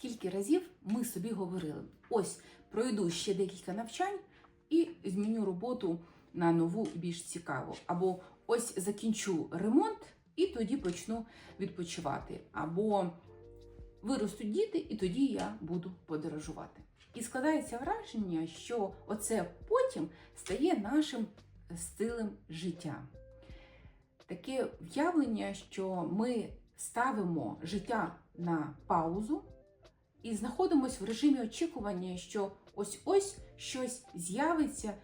Скільки разів ми собі говорили: ось пройду ще декілька навчань і зміню роботу на нову більш цікаву. Або ось закінчу ремонт і тоді почну відпочивати. Або виростуть діти, і тоді я буду подорожувати. І складається враження, що оце потім стає нашим стилем життя. Таке в'явлення, що ми ставимо життя на паузу і знаходимося в режимі очікування, що ось-ось щось з'явиться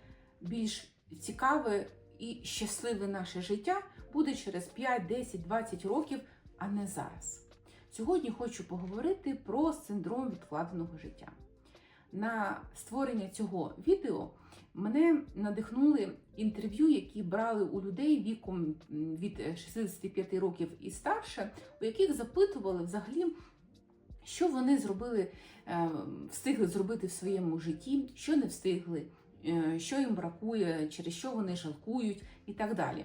більш цікаве і щасливе наше життя буде через 5, 10, 20 років, а не зараз. Сьогодні хочу поговорити про синдром відкладеного життя. На створення цього відео мене надихнули інтерв'ю, які брали у людей віком від 65 років і старше, у яких запитували взагалі, що вони зробили, е, встигли зробити в своєму житті, що не встигли, е, що їм бракує, через що вони жалкують і так далі.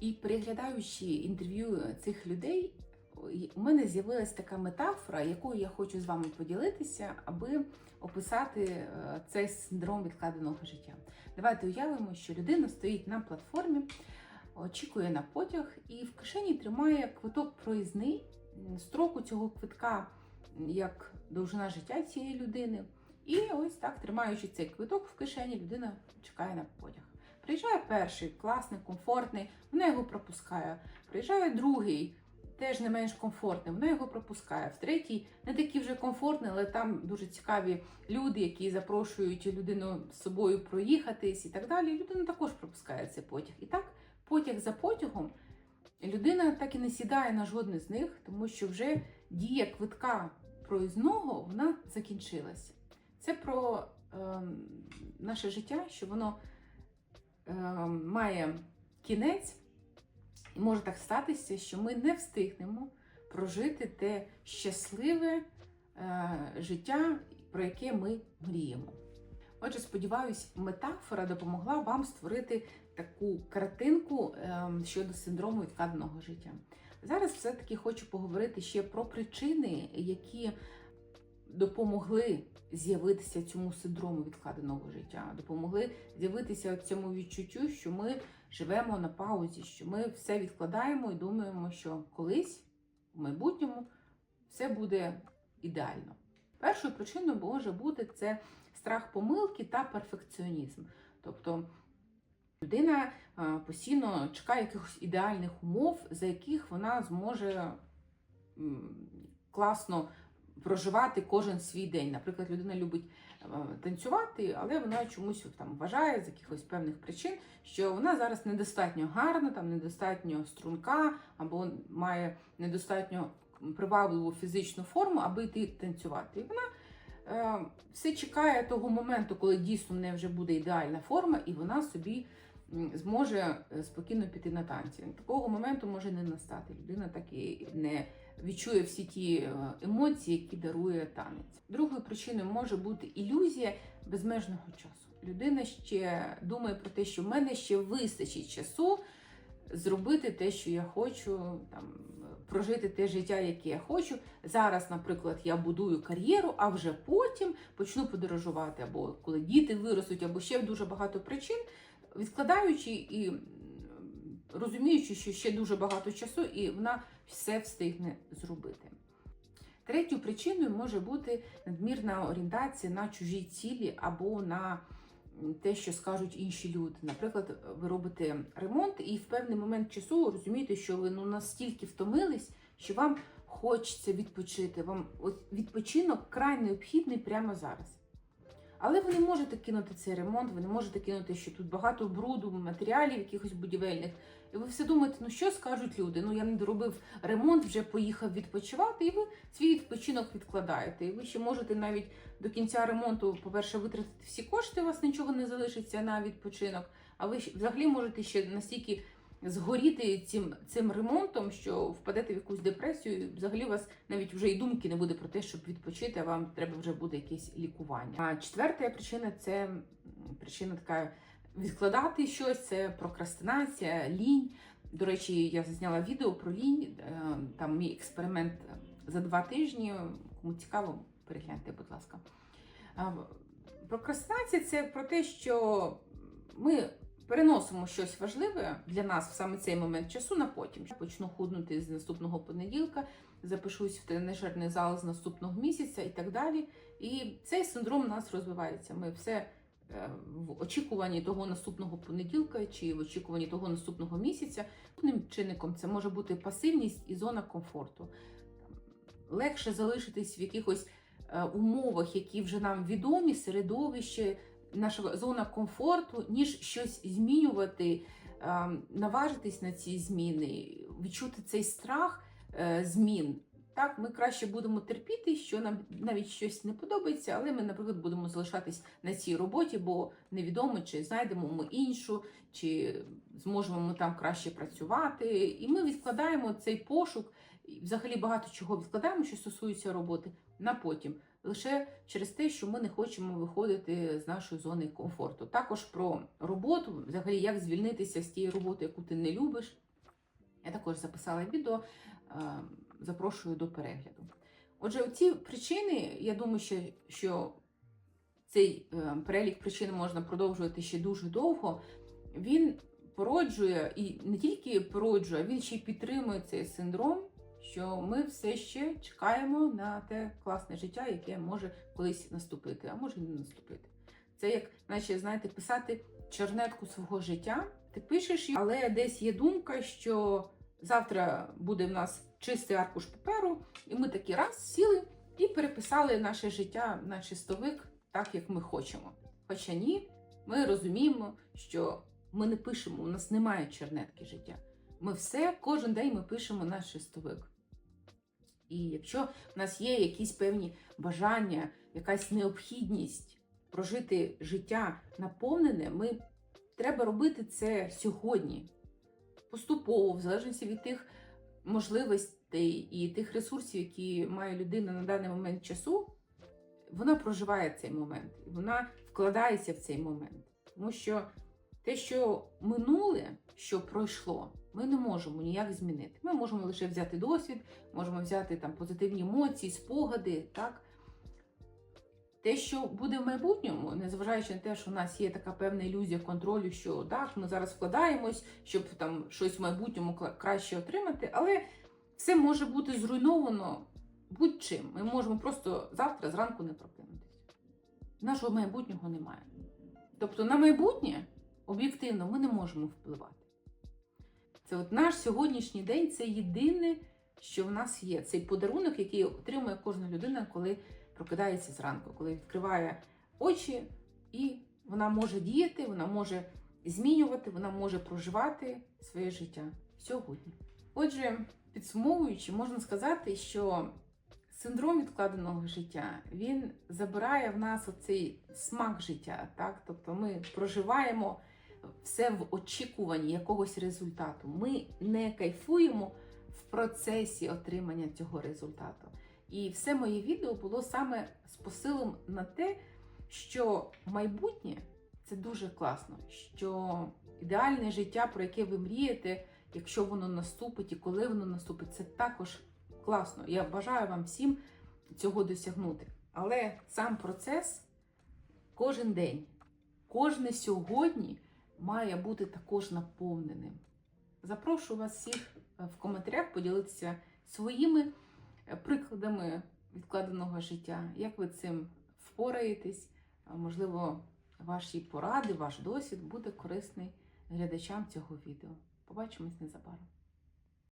І переглядаючи інтерв'ю цих людей, у мене з'явилася така метафора, якою я хочу з вами поділитися, аби описати е, цей синдром відкладеного життя. Давайте уявимо, що людина стоїть на платформі, очікує на потяг і в кишені тримає квиток проїзний. Строку цього квитка як довжина життя цієї людини. І ось так, тримаючи цей квиток в кишені, людина чекає на потяг. Приїжджає перший, класний, комфортний, вона його пропускає. Приїжджає другий, теж не менш комфортний, вона його пропускає. В третій не такий вже комфортний, але там дуже цікаві люди, які запрошують людину з собою проїхатись і так далі. Людина також пропускає цей потяг. І так, потяг за потягом, людина так і не сідає на жодний з них, тому що вже дія квитка проїзного вона закінчилась. Це про е, наше життя, що воно е, має кінець, і може так статися, що ми не встигнемо прожити те щасливе е, життя, про яке ми мріємо. Отже, сподіваюсь, метафора допомогла вам створити таку картинку е, щодо синдрому відкладеного життя. Зараз все-таки хочу поговорити ще про причини, які допомогли з'явитися цьому синдрому відкладеного життя, допомогли з'явитися цьому відчуттю, що ми живемо на паузі, що ми все відкладаємо і думаємо, що колись в майбутньому все буде ідеально. Першою причиною може бути це страх помилки та перфекціонізм. Тобто людина постійно чекає якихось ідеальних умов, за яких вона зможе класно проживати кожен свій день. Наприклад, людина любить е, танцювати, але вона чомусь там вважає з якихось певних причин, що вона зараз недостатньо гарна, там недостатньо струнка, або має недостатньо привабливу фізичну форму, аби йти танцювати. І вона е, все чекає того моменту, коли дійсно в неї вже буде ідеальна форма, і вона собі зможе е, спокійно піти на танці. Такого моменту може не настати. Людина так і не відчує всі ті е, емоції, які дарує танець. Другою причиною може бути ілюзія безмежного часу. Людина ще думає про те, що в мене ще вистачить часу зробити те, що я хочу, там прожити те життя, яке я хочу. Зараз, наприклад, я будую кар'єру, а вже потім почну подорожувати, або коли діти виростуть, або ще дуже багато причин, відкладаючи і розуміючи, що ще дуже багато часу, і вона все встигне зробити. Третьою причиною може бути надмірна орієнтація на чужі цілі або на те, що скажуть інші люди. Наприклад, ви робите ремонт і в певний момент часу розумієте, що ви ну настільки втомились, що вам хочеться відпочити. Вам відпочинок край необхідний прямо зараз. Але ви не можете кинути цей ремонт, ви не можете кинути, що тут багато бруду, матеріалів якихось будівельних. І ви все думаєте, ну що скажуть люди? Ну я не доробив ремонт, вже поїхав відпочивати, і ви свій відпочинок відкладаєте. І ви ще можете навіть до кінця ремонту, по-перше, витратити всі кошти, у вас нічого не залишиться на відпочинок. А ви взагалі можете ще настільки згоріти цим, цим ремонтом, що впадете в якусь депресію, і взагалі у вас навіть вже і думки не буде про те, щоб відпочити, а вам треба вже буде якесь лікування. А четверта причина це причина така відкладати щось, це прокрастинація, лінь. До речі, я зняла відео про лінь. е, Там мій експеримент за два тижні, Кому цікаво, перегляньте, будь ласка. Прокрастинація це про те, що ми переносимо щось важливе для нас в саме цей момент часу на потім. Почну худнути з наступного понеділка, запишусь в тренажерний зал з наступного місяця і так далі. І цей синдром у нас розвивається. Ми все е, в очікуванні того наступного понеділка чи в очікуванні того наступного місяця. Одним чинником це може бути пасивність і зона комфорту. Легше залишитись в якихось е, умовах, які вже нам відомі, середовище, наша зона комфорту, ніж щось змінювати, е, наважитись на ці зміни, відчути цей страх е, змін. Так, ми краще будемо терпіти, що нам навіть щось не подобається, але ми, наприклад, будемо залишатись на цій роботі, бо невідомо, чи знайдемо ми іншу, чи зможемо ми там краще працювати. І ми відкладаємо цей пошук, взагалі багато чого відкладаємо, що стосується роботи, на потім. Лише через те, що ми не хочемо виходити з нашої зони комфорту. Також про роботу, взагалі, як звільнитися з тієї роботи, яку ти не любиш. Я також записала відео, е, запрошую до перегляду. Отже, ці причини, я думаю, що, що цей е, перелік причин можна продовжувати ще дуже довго. Він породжує і не тільки породжує, він ще й підтримує цей синдром, що ми все ще чекаємо на те класне життя, яке може колись наступити, а може і не наступити. Це як, наче, знаєте, писати чернетку свого життя. Ти пишеш, але десь є думка, що завтра буде в нас чистий аркуш паперу, і ми такі раз сіли і переписали наше життя на чистовик так, як ми хочемо. Хоча ні, ми розуміємо, що ми не пишемо, у нас немає чернетки життя. Ми все, кожен день ми пишемо наш чистовик. І якщо в нас є якісь певні бажання, якась необхідність прожити життя наповнене, ми треба робити це сьогодні, поступово, в залежності від тих можливостей і тих ресурсів, які має людина на даний момент часу, вона проживає цей момент, вона вкладається в цей момент. Тому що те, що минуле, що пройшло, ми не можемо ніяк змінити. Ми можемо лише взяти досвід, можемо взяти там позитивні емоції, спогади, так. Те, що буде в майбутньому, незважаючи на те, що у нас є така певна ілюзія контролю, що так, ми зараз вкладаємось, щоб там щось в майбутньому краще отримати, але все може бути зруйновано будь-чим. Ми можемо просто завтра зранку не прокинутися. Нашого майбутнього немає. Тобто на майбутнє об'єктивно ми не можемо впливати. Це от наш сьогоднішній день це єдине, що в нас є. Цей подарунок, який отримує кожна людина, коли прокидається зранку, коли відкриває очі, і вона може діяти, вона може змінювати, вона може проживати своє життя сьогодні. Отже, підсумовуючи, можна сказати, що синдром відкладеного життя він забирає в нас оцей смак життя. Так? Тобто ми проживаємо все в очікуванні якогось результату. Ми не кайфуємо в процесі отримання цього результату. І все моє відео було саме з посилом на те, що майбутнє це дуже класно, що ідеальне життя, про яке ви мрієте, якщо воно наступить і коли воно наступить, це також класно. Я бажаю вам всім цього досягнути. Але сам процес кожен день, кожне сьогодні має бути також наповненим. Запрошую вас всіх е, в коментарях поділитися своїми е, прикладами відкладеного життя, як ви цим впораєтесь. Можливо, ваші поради, ваш досвід буде корисний глядачам цього відео. Побачимось незабаром.